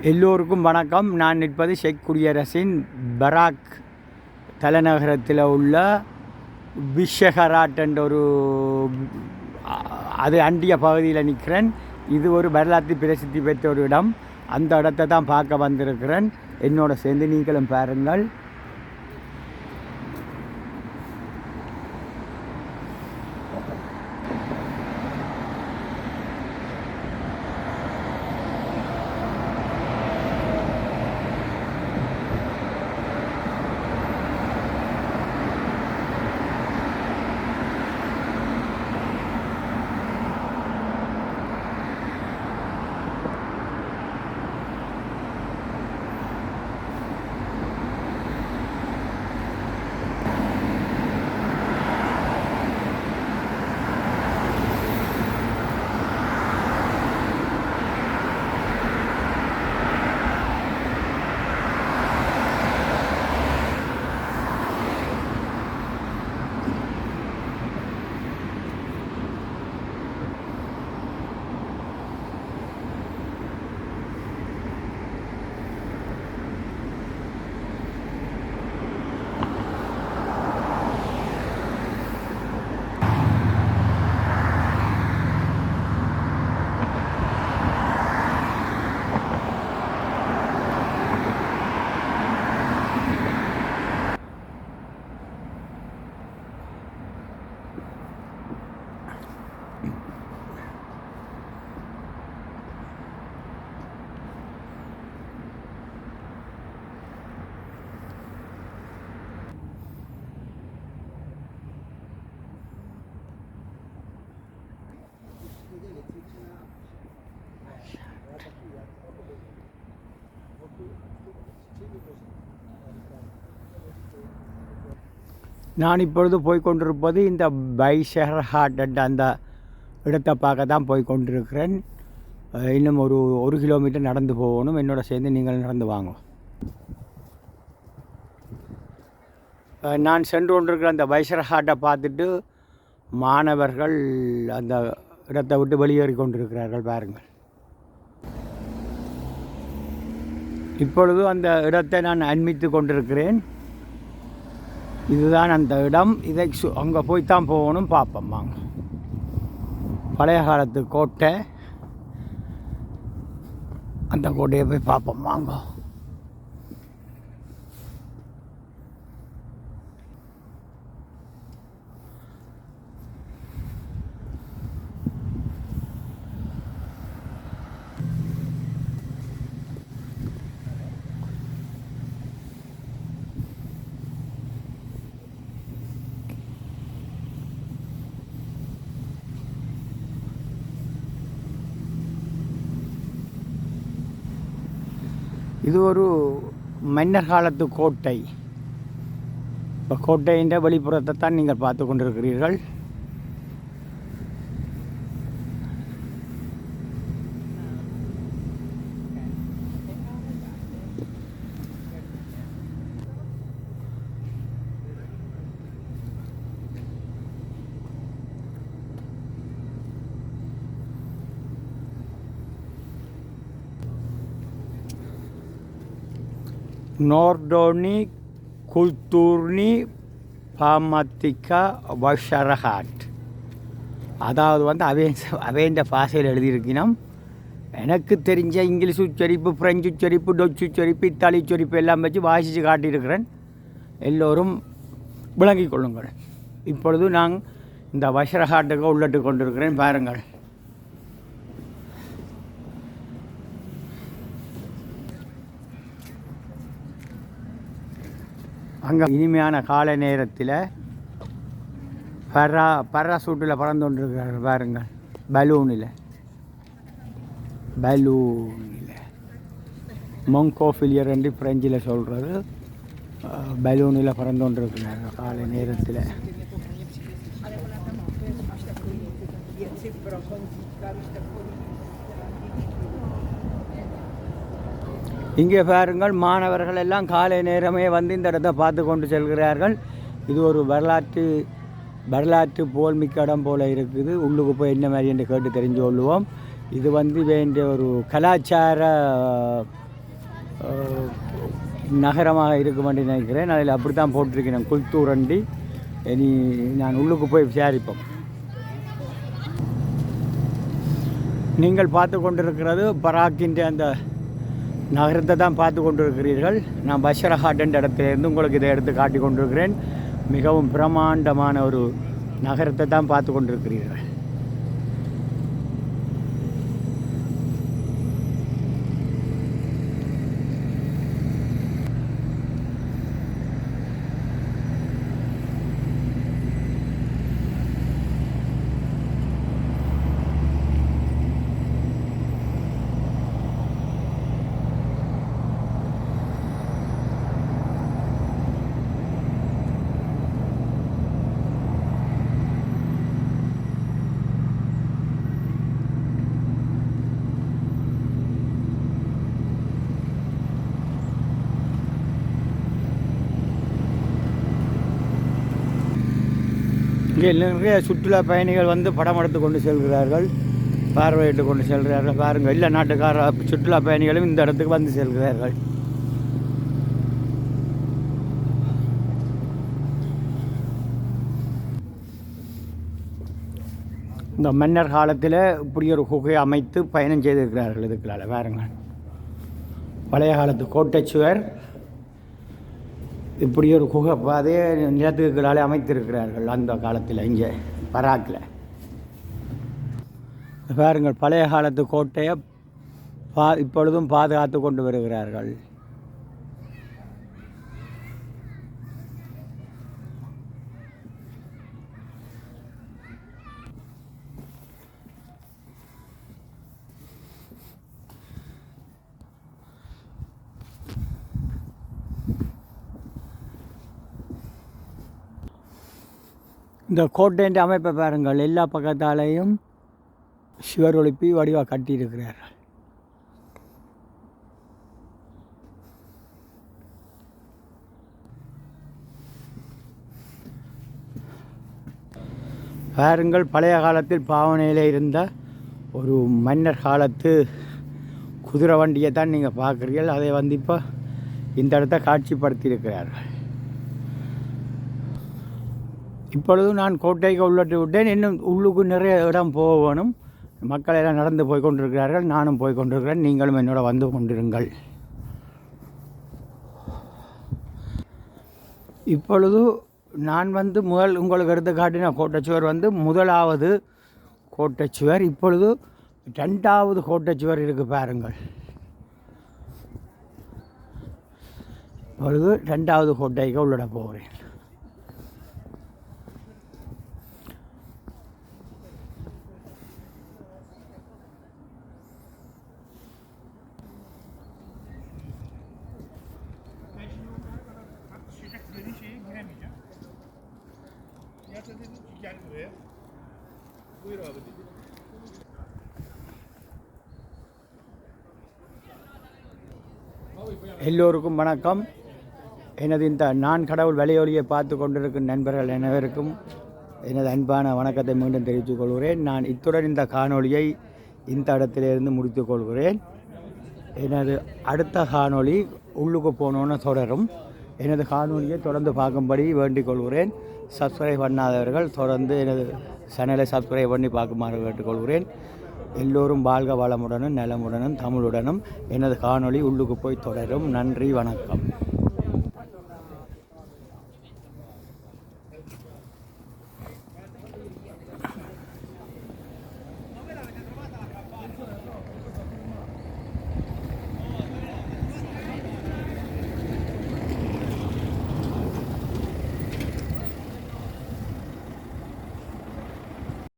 எல்லோருக்கும் வணக்கம். நான் நிற்பது ஷேக் குடியரசின் பராக் தலைநகரத்தில் உள்ள விஷகராட் என்ற ஒரு அது அண்டிய பகுதியில் நிற்கிறேன். இது ஒரு வரலாற்று பிரசித்தி பெற்ற ஒரு இடம். அந்த இடத்தை தான் பார்க்க வந்திருக்கிறேன். என்னோட சேர்ந்து நீங்களும் பாருங்கள். நான் இப்பொழுது போய்கொண்டிருப்பது இந்த பைஷர் ஹாட் என்ற அந்த இடத்தை பார்க்க தான் போய் கொண்டிருக்கிறேன் இன்னும் ஒரு ஒரு கிலோமீட்டர் நடந்து போகணும். என்னோட சேர்ந்து நீங்கள் நடந்து வாங்க. நான் சென்று கொண்டிருக்கிற அந்த பைஷர் ஹாட்டை பார்த்துட்டு மாணவர்கள் அந்த இடத்தை விட்டு வெளியேறி கொண்டிருக்கிறார்கள் பாருங்கள். இப்பொழுது அந்த இடத்தை நான் அண்மித்து கொண்டிருக்கிறேன். இதுதான் அந்த இடம். இதை சு அங்கே போய் தான் போகணும் பார்ப்போம் வாங்க. பழைய காலத்து கோட்டை. அந்த கோட்டையை போய் பார்ப்போம் வாங்க. இது ஒரு மன்னர் காலத்து கோட்டை. இப்போ கோட்டையின் வெளிப்புறத்தை தான் நீங்கள் பார்த்து கொண்டிருக்கிறீர்கள். நோர்டோனி குல்தூர்னி பாமத்திகா வஷரஹாட் அதாவது வந்து அவேன் அவேண்ட பாசையில் எழுதியிருக்கணும் எனக்கு தெரிஞ்ச இங்கிலீஷ் உச்சரிப்பு பிரெஞ்சு உச்சரிப்பு டொச்சு உச்சரிப்பு இத்தாலி உச்சரிப்பு எல்லாம் வச்சு வாசித்து காட்டியிருக்கிறேன். எல்லோரும் விளங்கி கொள்ளுங்கள். இப்பொழுது நான் இந்த வஷரஹாட்டுக்கு உள்ளிட்டு கொண்டிருக்கிறேன். பாருங்கள். அங்கே இனிமையான காலை நேரத்தில் பரா பராசூட்டில் பறந்து கொண்டிருக்கிறார்கள் பாருங்கள். பலூனில். பலூனில். மொங்கோஃபிலியர் என்று பிரெஞ்சில் சொல்கிறது பலூனில் பறந்து கொண்டிருக்கிறார்கள் காலை நேரத்தில். இங்கே பாருங்கள் மாணவர்கள் எல்லாம் காலை நேரமே வந்து இந்த இடத்தை பார்த்து கொண்டு செல்கிறார்கள். இது ஒரு வரலாற்று வரலாற்று போல்மிக்க இடம் போல் இருக்குது. உள்ளுக்கு போய் என்ன மாதிரி என்று கேட்டு தெரிஞ்சு கொள்வோம். இது வந்து வேண்டிய ஒரு கலாச்சார நகரமாக இருக்கும் என்று நினைக்கிறேன். அதில் அப்படி தான் போட்டிருக்கிறேன். குல்தூரண்டி. இனி நான் உள்ளுக்கு போய் விசாரிப்போம். நீங்கள் பார்த்து கொண்டிருக்கிறது பராக்கின்ற அந்த நகரத்தை தான் பார்த்து கொண்டிருக்கிறீர்கள் நான் பஷரஹாட் என்ற இடத்துலேருந்து உங்களுக்கு இதை எடுத்து காட்டி கொண்டிருக்கிறேன் மிகவும் பிரமாண்டமான ஒரு நகரத்தை தான் பார்த்து கொண்டிருக்கிறீர்கள் இங்கே நிறைய சுற்றுலா பயணிகள் வந்து படம் எடுத்து கொண்டு செல்கிறார்கள். பார்வையிட்டு கொண்டு செல்கிறார்கள். பாருங்கள் எல்லா நாட்டுக்கார சுற்றுலா பயணிகளும் இந்த இடத்துக்கு வந்து செல்கிறார்கள். இந்த மன்னர் காலத்தில் இப்படி ஒரு குகை அமைத்து பயணம் செய்திருக்கிறார்கள் இதுக்களால் பாருங்கள். பழைய காலத்து கோட்டைச்சுவர் இப்படி ஒரு குகை பாதையை நிலத்துக்களாலே அமைத்திருக்கிறார்கள் அந்த காலத்தில் இங்கே பராக்கில் பாருங்கள் பழைய காலத்து கோட்டையை பா இப்பொழுதும் பாதுகாத்து கொண்டு வருகிறார்கள். இந்த கோட்டைன்ற அமைப்பை பாருங்கள். எல்லா பக்கத்தாலேயும் சிவர் ஒழுப்பி வடிவாக கட்டியிருக்கிறார்கள் பாருங்கள் பழைய காலத்தில் பாவனையில் இருந்த ஒரு மன்னர் காலத்து குதிரை வண்டியை தான் நீங்கள் பார்க்குறீர்கள். அதை வந்து இப்போ இந்த இடத்த காட்சிப்படுத்தியிருக்கிறார்கள். இப்பொழுது நான் கோட்டைக்கு உள்ளட்டு விட்டேன். இன்னும் உள்ளுக்கு நிறைய இடம் போகணும் மக்கள் எல்லாம் நடந்து போய் கொண்டிருக்கிறார்கள். நானும் போய் கொண்டிருக்கிறேன். நீங்களும் என்னோட வந்து கொண்டிருங்கள். இப்பொழுது நான் வந்து முதல் உங்களுக்கு எடுத்து காட்டின கோட்டைச்சுவர் வந்து முதலாவது கோட்டைச்சுவர். இப்பொழுது ரெண்டாவது கோட்டைச்சுவர் இருக்குது பாருங்கள். இப்பொழுது ரெண்டாவது கோட்டைக்கு உள்ளிட போகிறேன். Buyur abi dedi. எல்லோருக்கும் வணக்கம். எனது இந்த நான் கடவுள் வலையொலியை பார்த்து கொண்டிருக்கும் நண்பர்கள் அனைவருக்கும் எனது அன்பான வணக்கத்தை மீண்டும் தெரிவித்துக் கொள்கிறேன். நான் இத்துடன் இந்த காணொளியை இந்த இடத்திலிருந்து முடித்துக் கொள்கிறேன். எனது அடுத்த காணொளி உள்ளுக்கு போனோன்னு தொடரும். எனது காணொலியை தொடர்ந்து பார்க்கும்படி வேண்டிக் கொள்கிறேன். சப்ஸ்கிரைப் பண்ணாதவர்கள் தொடர்ந்து எனது சேனலை சப்ஸ்கிரைப் பண்ணி பார்க்குமாறு கேட்டுக்கொள்கிறேன். எல்லோரும் வாழ்க வளமுடனும் நலமுடனும் தமிழுடனும். எனது காணொளி உள்ளுக்கு போய் தொடரும். நன்றி வணக்கம்.